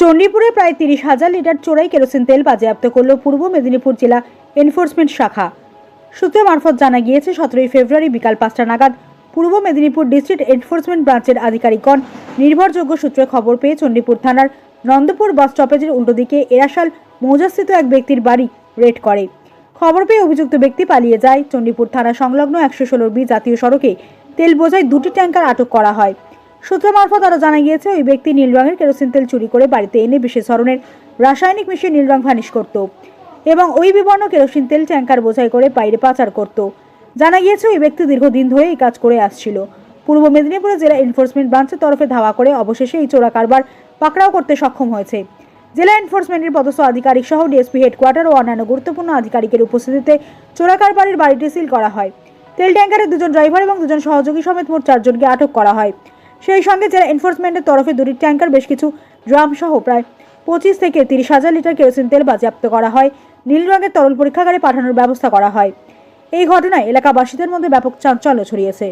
চণ্ডীপুরে প্রায় তিরিশ হাজার লিটার চোরাই কেরোসিন তেল বাজেয়াপ্ত করল পূর্ব মেদিনীপুর জেলা এনফোর্সমেন্ট শাখা। সূত্র মারফত জানা গিয়েছে, সতেরোই ফেব্রুয়ারি বিকাল পাঁচটা নাগাদ পূর্ব মেদিনীপুর ডিস্ট্রিক্ট এনফোর্সমেন্ট ব্রাঞ্চের আধিকারিকগণ নির্ভরযোগ্য সূত্রে খবর পেয়ে চণ্ডীপুর থানার নন্দপুর বাস স্টপেজের উল্টো দিকে এরাশাল মৌজাস্থিত এক ব্যক্তির বাড়ি রেড করে। খবর পেয়ে অভিযুক্ত ব্যক্তি পালিয়ে যায়। চণ্ডীপুর থানা সংলগ্ন একশো ষোলোর বি জাতীয় সড়কে তেল বোঝায় দুটি ট্যাঙ্কার আটক করা হয়। সূত্র মারফত আরও জানা গিয়েছে, ওই ব্যক্তি নীল রঙের কেরোসিন তেল চুরি করে বাড়িতে এনে বিশেষ ধরনের রাসায়নিক মিশিয়ে নীল রং ভানিশ করত এবং ওই বিবর্ণ কেরোসিন তেল ট্যাঙ্কার বোঝাই করে বাইরে পাচার করত। জানা গিয়েছে, ওই ব্যক্তি দীর্ঘদিন ধরে এই কাজ করে আসছিল। পূর্ব মেদিনীপুরে জেলা এনফোর্সমেন্ট ব্রাঞ্চের তরফে ধাওয়া করে অবশেষে এই চোরা কারবার পাকড়াও করতে সক্ষম হয়েছে। জেলা এনফোর্সমেন্টের পদস্থ আধিকারিক সহ ডিএসপি হেডকোয়ার্টার ও অন্যান্য গুরুত্বপূর্ণ আধিকারিকের উপস্থিতিতে চোরা কারবারির বাড়িটি সিল করা হয়। তেল ট্যাঙ্কারের দুজন ড্রাইভার এবং দুজন সহযোগী সমেত মোট চারজনকে আটক করা হয়। সেই সঙ্গে জেলা এনফোর্সমেন্টের তরফে দুটি ট্যাঙ্কার, বেশ কিছু ড্রাম সহ প্রায় পঁচিশ থেকে তিরিশ হাজার লিটার কেরোসিন তেল বাজেয়াপ্ত করা হয়। নীল রঙের তরল পরীক্ষাগারে পাঠানোর ব্যবস্থা করা হয়। এই ঘটনায় এলাকাবাসীদের মধ্যে ব্যাপক চাঞ্চল্য ছড়িয়েছে।